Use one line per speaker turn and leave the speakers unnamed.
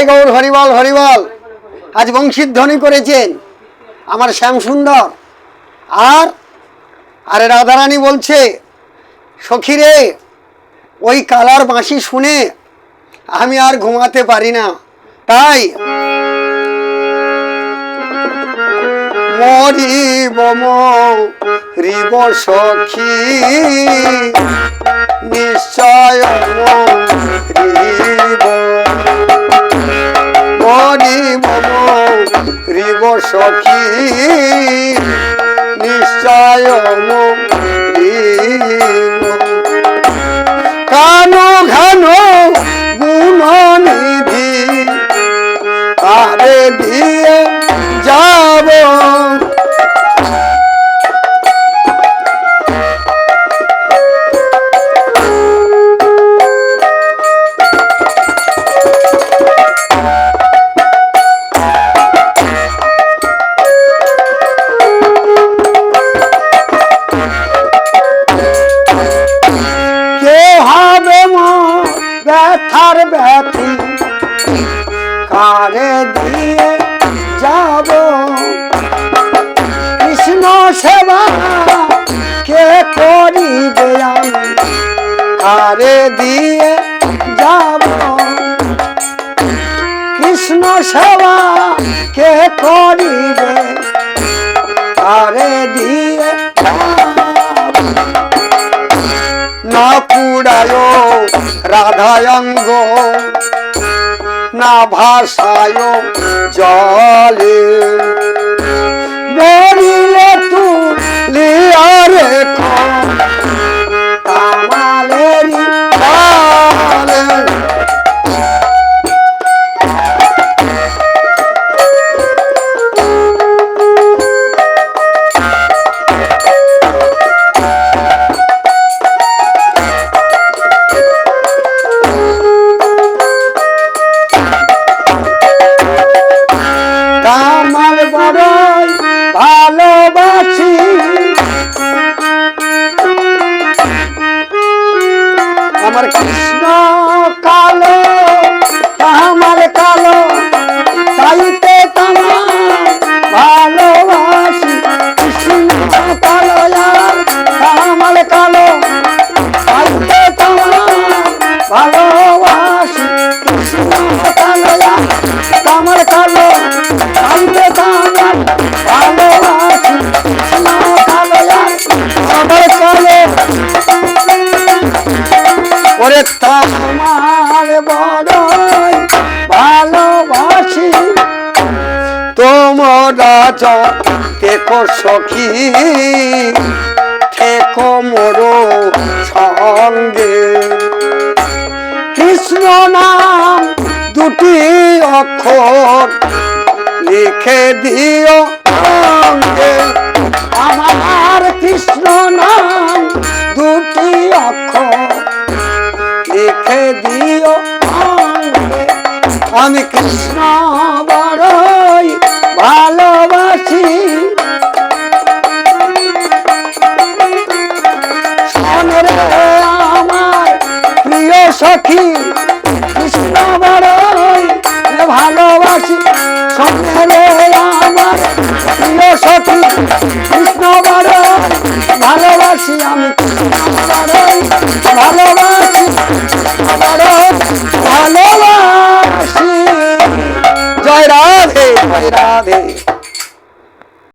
নিতাই গৌর হরিবল হরিবল। আজ বংশীধ্বনি করেছেন আমার শ্যাম সুন্দর। আর, আরে রাধারানী বলছে, সখীরে, ওই কালার বাঁশি শুনে আমি আর ঘুমাতে পারি না। তাই মরিব রিব সখী, নিশ্চয় মরিব মরিব সখী নিশ্চয় ব্যথার ব্যথি কারে দিয়ে যাব? কৃষ্ণ সেবা কে করিবে আমি? কারে দিয়ে যাব? কৃষ্ণ সেবা কে করিবে? কারে দিয়ে না পুরায় রাধায়ঙ্গ না ভাষায় আমার কৃষ্ণ তোমার বড়ই ভালোবাসি। তোমরা দেখো সখী থেকো মোর সঙ্গে। কৃষ্ণ নাম দুটি অক্ষর লিখে দিও। লিখে দিও। আমি কৃষ্ণ বড়ই ভালোবাসি আমার প্রিয় সখী ராதே